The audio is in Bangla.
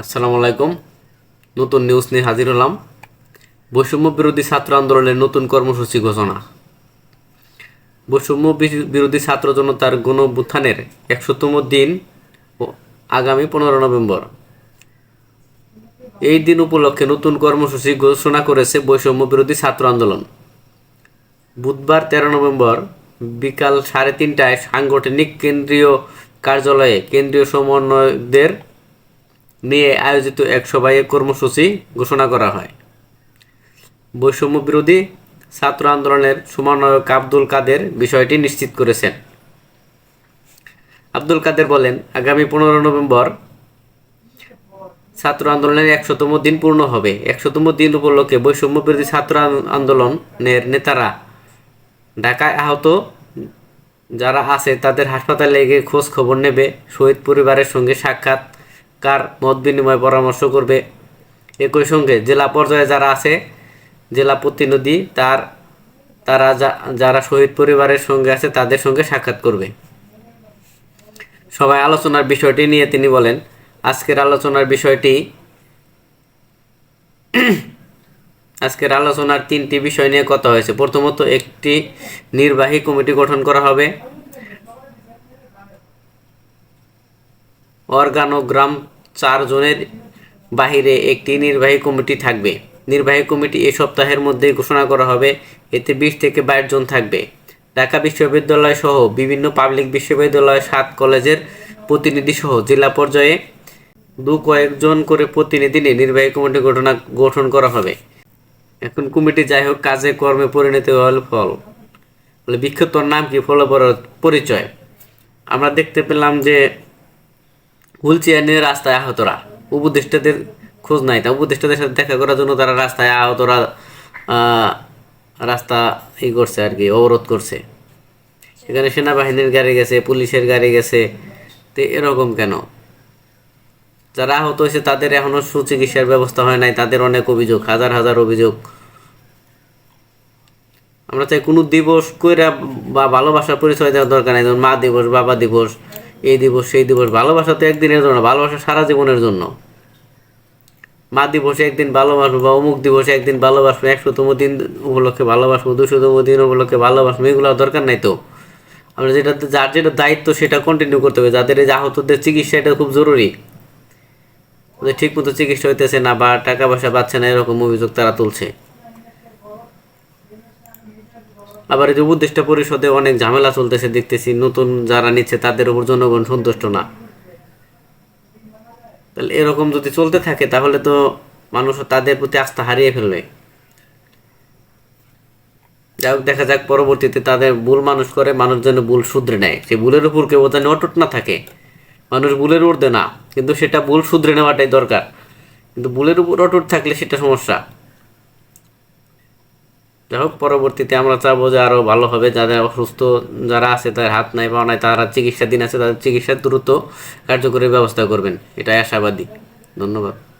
আসসালামু আলাইকুম। নতুন নিউজ নিয়ে হাজির হলাম। বৈষম্য বিরোধী ছাত্র আন্দোলনের নতুন কর্মসূচি ঘোষণা। বৈষম্য বিরোধী ছাত্র জনতার গণভ্যুত্থানের একশোতম দিন আগামী পনেরো নভেম্বর। এই দিন উপলক্ষে নতুন কর্মসূচি ঘোষণা করেছে বৈষম্য বিরোধী ছাত্র আন্দোলন। বুধবার তেরো নভেম্বর বিকাল সাড়ে তিনটায় সাংগঠনিক কেন্দ্রীয় কার্যালয়ে কেন্দ্রীয় সমন্বয়কদের নিয়ে আয়োজিত এক সভায় কর্মসূচি ঘোষণা করা হয়। বৈষম্য বিরোধী ছাত্র আন্দোলনের সমন্বয়ক আব্দুল কাদের বিষয়টি নিশ্চিত করেছেন। আব্দুল কাদের বলেন, আগামী পনেরো নভেম্বর ছাত্র আন্দোলনের একশোতম দিন পূর্ণ হবে। একশোতম দিন উপলক্ষে বৈষম্য বিরোধী ছাত্র আন্দোলনের নেতারা ঢাকায় আহত, যারা আছে তাদের হাসপাতালে গিয়ে খোঁজ খবর নেবে। শহীদ পরিবারের সঙ্গে সাক্ষাৎকার মত বিনিময় পরামর্শ করবে। একই সঙ্গে জেলা পর্যায়ে যারা আছে, জেলা প্রতিনিধি তার, তারা যারা শহীদ পরিবারের সঙ্গে আছে তাদের সঙ্গে সাক্ষাৎ করবে। সবাই আলোচনার বিষয়টি নিয়ে তিনি বলেন, আজকের আলোচনার বিষয়টি, আজকের আলোচনার তিনটি বিষয় নিয়ে কথা হয়েছে। প্রথমত, একটি নির্বাহী কমিটি গঠন করা হবে। অর্গানোগ্রাম চার জনের বাহিরে একটি নির্বাহী কমিটি থাকবে। নির্বাহী কমিটি এ সপ্তাহের মধ্যে ঘোষণা করা হবে, এতে বিশ থেকে বাইশ জন থাকবে। ঢাকা বিশ্ববিদ্যালয় সহ বিভিন্ন পাবলিক বিশ্ববিদ্যালয়, সাত কলেজের প্রতিনিধি সহ জেলা পর্যায়ে দু কয়েকজন করে প্রতিনিধি নিয়ে নির্বাহী কমিটি ঘটনা গঠন করা হবে। এখন কমিটি যাই হোক, কাজে কর্মে পরিণত হল ফল। বলে নাম কি, ফল পরিচয়। আমরা দেখতে পেলাম যে হুইল চেয়ার নিয়ে রাস্তায় আহতরা। উপদেষ্টাদের খোঁজ নাই। তা উপদেষ্টাদের সাথে দেখা করার জন্য তারা রাস্তায় আহতরা আহ, রাস্তা ই করছে আর কি অবরোধ করছে। এখানে সেনাবাহিনীর গাড়ি গেছে পুলিশের গাড়ি গেছে। তো এরকম কেন? যারা আহত হয়েছে তাদের এখনও সুচিকিৎসার ব্যবস্থা হয় নাই তাদের অনেক অভিযোগ হাজার হাজার অভিযোগ। আমরা চাই কোনো দিবস কইরা বা ভালোবাসার পরিচয় দেওয়ার দরকার নাই যেমন মা দিবস বাবা দিবস এই দিবস, সেই দিবস। ভালোবাসা তো একদিনের জন্য, ভালোবাসা সারা জীবনের জন্য। মা দিবসে একদিন ভালোবাসবো বা অমুক দিবসে একদিন ভালোবাসবো, একশোতম দিন উপলক্ষে ভালোবাসবো, দুশোতম দিন উপলক্ষে ভালোবাসবো, এগুলো দরকার নাই তো। আমরা যেটা, যার যেটা দায়িত্ব, সেটা কন্টিনিউ করতে হবে। যাদের এই আহতদের চিকিৎসা, এটা খুব জরুরি। ঠিক মতো চিকিৎসা হইতেছে না বা টাকা পয়সা পাচ্ছে না, এরকম অভিযোগ তারা তুলছে। আবার এই যে উপদেষ্টা পরিষদে অনেক ঝামেলা চলতেছে, দেখতেছি নতুন যারা নিচ্ছে তাদের উপর জনগণ সন্তুষ্ট না। তাহলে এরকম যদি চলতে থাকে, তাহলে তো মানুষ তাদের প্রতি আস্থা হারিয়ে ফেলবে। যাই হোক, দেখা যাক পরবর্তীতে তাদের ভুল মানুষ করে, মানুষ যেন ভুল শুধরে নেয়। সেই ভুলের উপর কেউ যেন অটুট না থাকে। মানুষ ভুলের ঊর্ধ্বে না, কিন্তু সেটা ভুল শুধরে নেওয়াটাই দরকার। কিন্তু ভুলের উপর অটুট থাকলে সেটা সমস্যা। যাই হোক, পরবর্তীতে আমরা চাবো যে আরও ভালো হবে। যাদের অসুস্থ, যারা আছে তাদের হাত নাই পাওয়া নাই, তারা চিকিৎসাধীন আছে, তাদের চিকিৎসার দ্রুত কার্যকরী ব্যবস্থা করবেন। এটাই আশাবাদী। ধন্যবাদ।